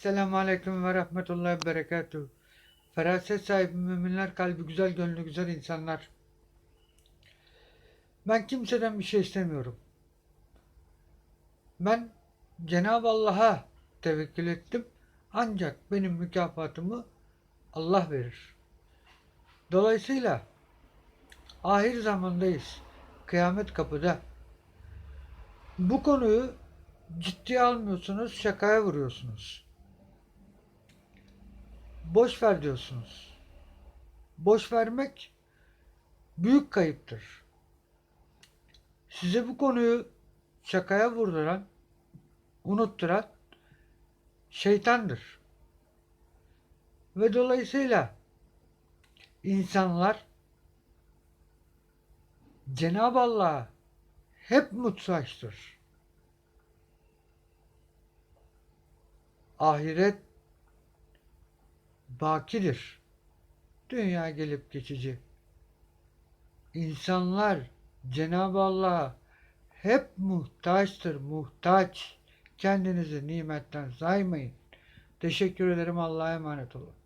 Selamun Aleyküm ve Rahmetullahi ve Berekatuhu. Feraset sahibi müminler, kalbi güzel, gönlü güzel insanlar. Ben kimseden bir şey istemiyorum. Ben Cenab-ı Allah'a tevekkül ettim. Ancak benim mükafatımı Allah verir. Dolayısıyla ahir zamandayız. Kıyamet kapıda. Bu konuyu ciddiye almıyorsunuz, şakaya vuruyorsunuz. Boş ver diyorsunuz. Boş vermek büyük kayıptır. Size bu konuyu şakaya vurduran, unutturan şeytandır. Ve dolayısıyla insanlar Cenab-ı Allah'a hep muhtaçtır. Ahiret bakidir. Dünya gelip geçici. İnsanlar Cenab-ı Allah'a hep muhtaçtır, muhtaç. Kendinizi nimetten saymayın. Teşekkür ederim. Allah'a emanet olun.